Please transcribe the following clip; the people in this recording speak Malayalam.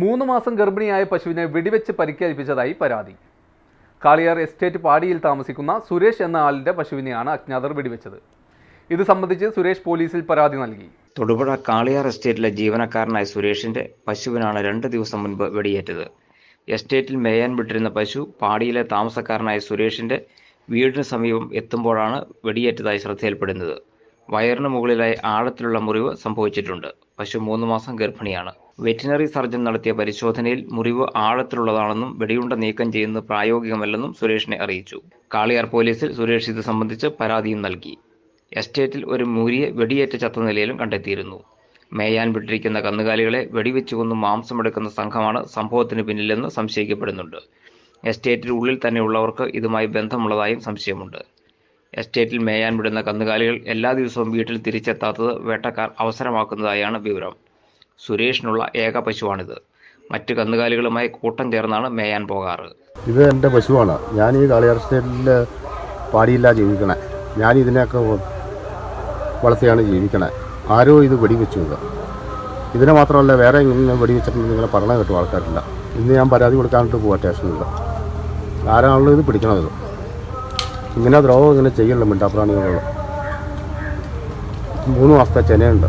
മൂന്ന് മാസം ഗർഭിണിയായ പശുവിനെ വെടിവെച്ച് പരിക്കേൽപ്പിച്ചതായി പരാതി. കാളിയാർ എസ്റ്റേറ്റ് പാടിയിൽ താമസിക്കുന്ന സുരേഷ് എന്ന ആളിന്റെ പശുവിനെയാണ് അജ്ഞാതർ വെടിവെച്ചത്. ഇത് സംബന്ധിച്ച് സുരേഷ് പോലീസിൽ പരാതി നൽകി. തൊടുപുഴ കാളിയാർ എസ്റ്റേറ്റിലെ ജീവനക്കാരനായ സുരേഷിന്റെ പശുവിനാണ് രണ്ട് ദിവസം മുൻപ് വെടിയേറ്റത്. എസ്റ്റേറ്റിൽ മേയാൻ വിട്ടിരുന്ന പശു പാടിയിലെ താമസക്കാരനായ സുരേഷിന്റെ വീടിന് സമീപം എത്തുമ്പോഴാണ് വെടിയേറ്റതായി ശ്രദ്ധയിൽപ്പെടുന്നത്. വയറിന് മുകളിലായി ആഴത്തിലുള്ള മുറിവ് സംഭവിച്ചിട്ടുണ്ട്. പശു മൂന്ന് മാസം ഗർഭിണിയാണ്. വെറ്റിനറി സർജൻ നടത്തിയ പരിശോധനയിൽ മുറിവ് ആഴത്തിലുള്ളതാണെന്നും വെടിയുണ്ട നീക്കം ചെയ്യുന്നത് പ്രായോഗികമല്ലെന്നും സുരേഷിനെ അറിയിച്ചു. കാളിയാർ പോലീസിൽ സുരേഷ് ഇത് സംബന്ധിച്ച് പരാതിയും നൽകി. എസ്റ്റേറ്റിൽ ഒരു മൂരിയെ വെടിയേറ്റ ചത്ത നിലയിലും കണ്ടെത്തിയിരുന്നു. മേയാൻ വിട്ടിരിക്കുന്ന കന്നുകാലികളെ വെടിവെച്ചുകൊന്ന് മാംസമെടുക്കുന്ന സംഘമാണ് സംഭവത്തിന് പിന്നിലെന്ന് സംശയിക്കപ്പെടുന്നുണ്ട്. എസ്റ്റേറ്റിൽ ഉള്ളിൽ തന്നെയുള്ളവർക്ക് ഇതുമായി ബന്ധമുള്ളതായും സംശയമുണ്ട്. എസ്റ്റേറ്റിൽ മേയാൻ വിടുന്ന കന്നുകാലികൾ എല്ലാ ദിവസവും വീട്ടിൽ തിരിച്ചെത്താത്തത് വേട്ടക്കാർ അവസരമാക്കുന്നതായാണ് വിവരം. സുരേഷിനുള്ള ഏക പശുവാണിത്. മറ്റു കന്നുകാലികളുമായി കൂട്ടം ചേർന്നാണ് മേയാൻ പോകാറ്. ഇത് എന്റെ പശുവാണ്. ഞാൻ ഈ കാളിയാർ സ്റ്റേറ്റിൽ പാടിയില്ല ജീവിക്കണേ. ഞാൻ ഇതിനെയൊക്കെ വളർത്തിയാണ് ജീവിക്കണേ. ആരോ ഇത് വെടിവെച്ചു ഇത്. ഇതിനെ മാത്രമല്ല വേറെ ഇങ്ങനെ വെടിവെച്ചിട്ടുണ്ട് നിങ്ങളെ പറഞ്ഞ കേട്ടു ആൾക്കാരില്ല. ഇന്ന് ഞാൻ പരാതി കൊടുക്കാനായിട്ട് പോവാ സ്റ്റേഷനിൽ ആരാണല്ലോ ഇത് പിടിക്കണത്? ഇങ്ങനെ ദ്രോഹം ഇങ്ങനെ ചെയ്യണം മിണ്ടാപ്രാണികളുള്ള മൂന്ന് മാസത്തെ ചെനയുണ്ട്.